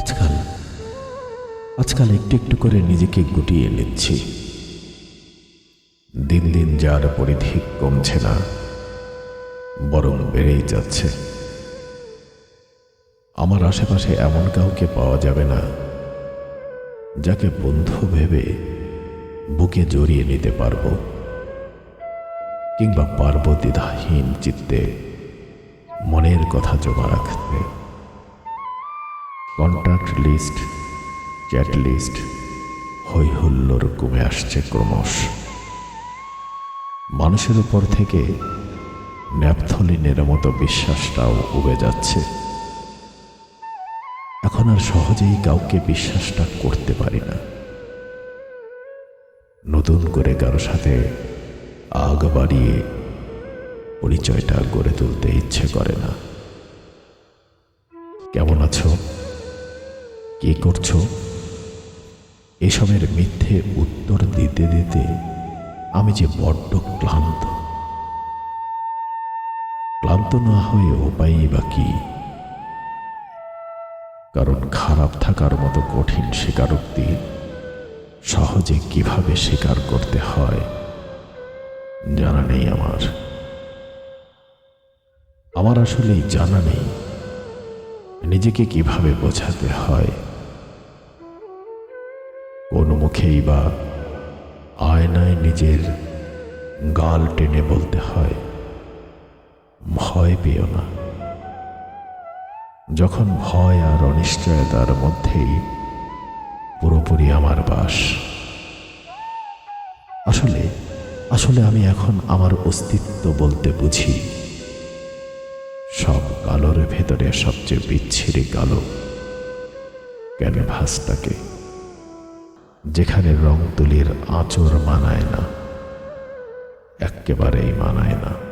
আজকাল আজকাল একটু একটু করে নিজেকে গুটিয়ে নিচ্ছি। দিন দিন যার পরিধি কমছে না, বরং বেড়েই যাচ্ছে। আমার আশেপাশে এমন কাউকে পাওয়া যাবে না, যাকে বন্ধু ভেবে বুকে জড়িয়ে নিতে পারব, কিংবা পারব দ্বিধাহীন চিত্তে মনের কথা জমা রাখতে। কন্ট্যাক্ট লিস্ট চ্যাট লিস্ট হই হুল্লোর কমে আসছে ক্রমশ। মানুষের উপর থেকে ন্যাপথলিনের মতো বিশ্বাসটাও উবে যাচ্ছে। এখন আর সহজেই কাউকে বিশ্বাসটা করতে পারি না। নতুন করে কারও সাথে আগ বাড়িয়ে পরিচয়টা গড়ে তুলতে ইচ্ছে করে না। কেমন আছো? কি করছ? এসবের মিথ্যে উত্তর দিতে দিতে আমি যে বড্ড ক্লান্ত। ক্লান্ত না হয়ে উপায় বা কি? কারণ খারাপ থাকার মতো কঠিন স্বীকারোক্তি সহজে কীভাবে স্বীকার করতে হয়, জানা নেই আমার। আমার আসলেই জানা নেই। নিজেকে কীভাবে বোঝাতে হয় কোন মুখেই বা আয়নায় নিজের গাল টেনে বলতে হয়, ভয় পেও না। যখন ভয় আর অনিশ্চয়তার মধ্যেই পুরোপুরি আমার বাস। আসলে আসলে আমি এখন আমার অস্তিত্ব বলতে বুঝি। সব কালোর ভেতরে সবচেয়ে বিচ্ছিরি কালো ক্যানভাসটাকে। যেখানে রং তুলির আচর মানায় না একেবারেই মানায় না।